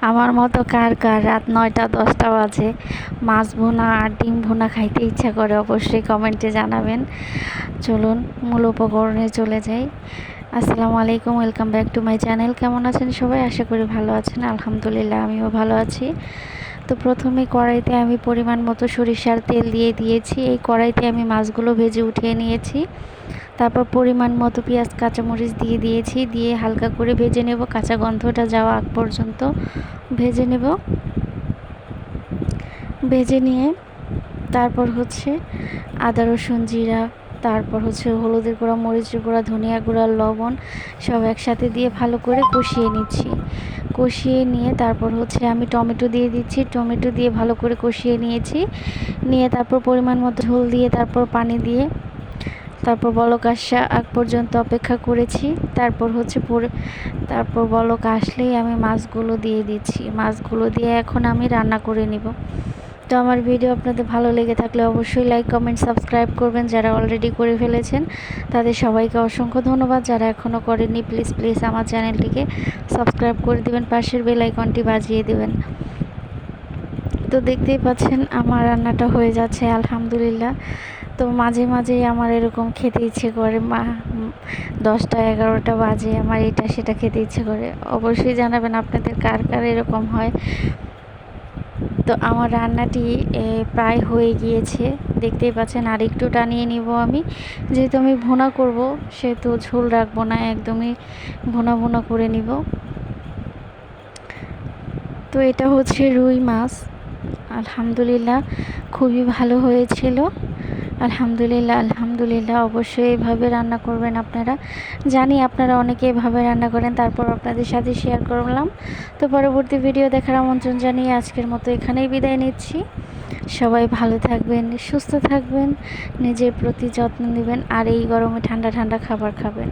আমার মতো কার কার? রাত নয়টা, দশটা বাজে। মাছ ভুনা আর ডিম ভুনা খাইতে ইচ্ছা করে অবশ্যই কমেন্টে জানাবেন। চলুন মূল উপকরণে চলে যাই। আসসালামু আলাইকুম welcome back to my channel কেমন আছেন সবাই? আশা করি ভালো আছেন। আলহামদুলিল্লাহ, আমিও ভালো আছি। তো প্রথমে কড়াইতে আমি পরিমাণ মতো সরিষার তেল দিয়ে দিয়েছি। এই কড়াইতে আমি মাছগুলো ভেজে উঠিয়ে নিয়েছি। তারপর পরিমাণ মতো পেঁয়াজ, কাঁচামরিচ দিয়ে দিয়েছি। দিয়ে হালকা করে ভেজে নেব। কাঁচা গন্ধটা যাওয়া আগ পর্যন্ত ভেজে নেব। ভেজে নিয়ে তারপর হচ্ছে আদা, রসুন, জিরা, তারপর হচ্ছে হলুদের গুঁড়া, মরিচের গুঁড়া, ধনিয়া গুঁড়া, লবণ সব একসাথে দিয়ে ভালো করে কষিয়ে নিচ্ছি। কষিয়ে নিয়ে তারপর হচ্ছে আমি টমেটো দিয়ে দিচ্ছি। টমেটো দিয়ে ভালো করে কষিয়ে নিয়েছি। নিয়ে তারপর পরিমাণ মতো ঝোল দিয়ে তারপর পানি দিয়ে তারপর বলক আসা আগ পর্যন্ত অপেক্ষা করেছি। তারপর হচ্ছে পরে, তারপর বলক আসলেই আমি মাছগুলো দিয়ে দিচ্ছি। মাছগুলো দিয়ে এখন আমি রান্না করে নিব। তো আমার ভিডিও আপনাদের ভালো লেগে থাকলে অবশ্যই লাইক কমেন্ট সাবস্ক্রাইব করবেন যারা অলরেডি করে ফেলেছেন। তাদের সবাইকে অসংখ্য ধন্যবাদ। যারা এখনও করেননি প্লিজ প্লিজ আমার চ্যানেলটিকে সাবস্ক্রাইব করে দিবেন। পাশের বেল আইকনটি বাজিয়ে দেবেন। তো দেখতেই পাচ্ছেন আমার রান্নাটা হয়ে যাচ্ছে, আলহামদুলিল্লাহ। তো মাঝে মাঝেই আমার এরকম খেতে ইচ্ছে করে, মা, দশটা, এগারোটা বাজে, আমার এটা সেটা খেতে ইচ্ছে করে। অবশ্যই জানাবেন আপনাদের কার কার এরকম হয়। তো আমার রান্নাটি প্রায় হয়ে গিয়েছে। দেখতেই পাচ্ছেন আর একটু টানিয়ে নিব আমি। যেহেতু আমি ভুনা করব, সেহেতু ঝোল রাখব না, একদমই ভুনা ভুনা করে নিব। তো এটা হচ্ছে রুই মাছ। আলহামদুলিল্লাহ, খুবই ভালো হয়েছিল। আলহামদুলিল্লাহ আলহামদুলিল্লাহ। অবশ্যই এভাবে রান্না করবেন আপনারা। জানি আপনারা অনেকে এভাবে রান্না করেন, তারপর আপনাদের সাথে শেয়ার করলাম। তো পরবর্তী ভিডিও দেখার আমন্ত্রণ জানিয়ে আজকের মতো এখানেই বিদায় নিচ্ছি। সবাই ভালো থাকবেন, সুস্থ থাকবেন, নিজের প্রতি যত্ন নেবেন, আর এই গরমে ঠান্ডা ঠান্ডা খাবার খাবেন।